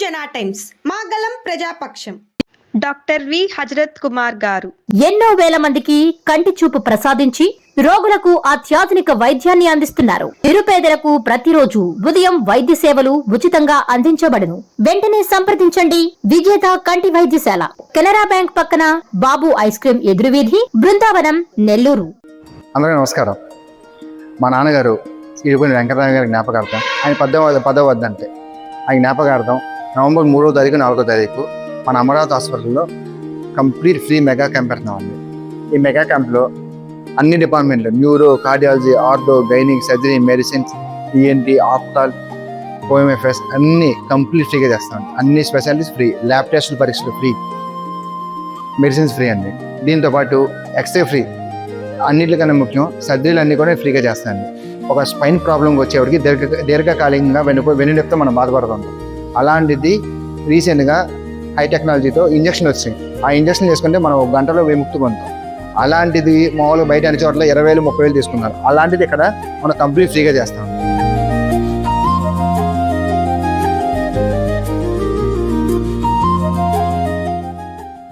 Times మాగలం ప్రజాపక్షం. Doctor V. Hazrat Kumar garu. ఎన్నో వేల మందికి కంటి చూపు ప్రసాదించి రోగులకు అత్యాధునిక వైద్యాన్ని అందిస్తున్నారు. నిరుపేదలకు ప్రతిరోజు ఉదయం వైద్య సేవలు ఉచితంగా అందించబడును. వెంటనే సంప్రదించండి. విజేత కంటి వైద్యశాల. కెనరా బ్యాంక్ పక్కన బాబు ఐస్ క్రీం ఎదురువీధి బృందావనం నెల్లూరు. అందరికీ నమస్కారం. మా నాన్నగారు ఇరుకుని వెంకటరామ గారి జ్ఞాపకార్థం ఆయన పదవ పదవ వద్ద అంటే ఆయన జ్ఞాపకార్థం నవంబర్ మూడో తారీఖు నాలుగో తారీఖు మన అమరావతి హాస్పిటల్లో కంప్లీట్ ఫ్రీ మెగా క్యాంప్ పెడుతున్నామండి. ఈ మెగా క్యాంప్లో అన్ని డిపార్ట్మెంట్లు neuro cardiology ortho gaining surgery medicines ENT ophthal OMFS అన్ని కంప్లీట్ ఫ్రీగా చేస్తాం అన్ని స్పెషాలిటీస్ ఫ్రీ ల్యాబ్ టెస్టులు పరీక్షలు ఫ్రీ. మెడిసిన్స్ ఫ్రీ అండి. దీంతో పాటు ఎక్స్రే ఫ్రీ. అన్నిటికన్నా ముఖ్యం సర్జరీలు అన్నీ కూడా ఫ్రీగా చేస్తాను ఒక స్పైన్ ప్రాబ్లం వచ్చేవాడికి దీర్ఘ దీర్ఘకాలికంగా వెనుక వెన్నునొప్పితో మనం బాధపడుతుంటాం అలాంటిది రీసెంట్గా హై టెక్నాలజీతో ఇంజక్షన్ వచ్చింది. ఆ ఇంజక్షన్ చేసుకుంటే మనం ఒక గంటలో విముక్తి పొందుతాం. అలాంటిది మామూలుగా బయట అన్ని చోట్ల ఇరవై వేలు ముప్పై వేలు తీసుకున్నారు. అలాంటిది ఇక్కడ మనం కంప్లీట్ ఫ్రీగా చేస్తాం.